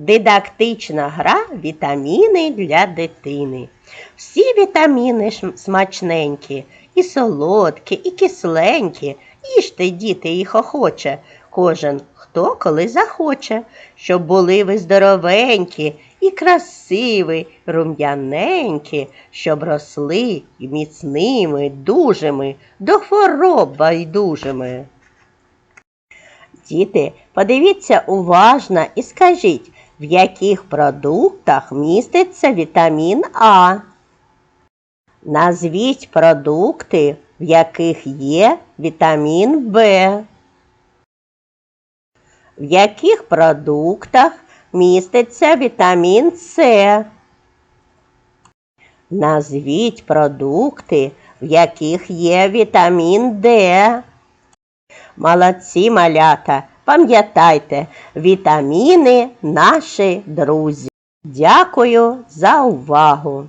Дидактична гра Вітаміни для дитини. Всі вітаміни смачненькі, і солодкі, і кисленькі. Їжте, діти, їх охоче, кожен хто коли захоче, щоб були ви здоровенькі і красиві, рум'яненькі, щоб росли міцними, дужими, до хвороб байдужими. Діти, подивіться уважно і скажіть, в яких продуктах міститься вітамін А. Назвіть продукти, в яких є вітамін Б. В яких продуктах міститься вітамін С. Назвіть продукти, в яких є вітамін Д. Молодці малята, пам'ятайте, вітаміни наші друзі. Дякую за увагу!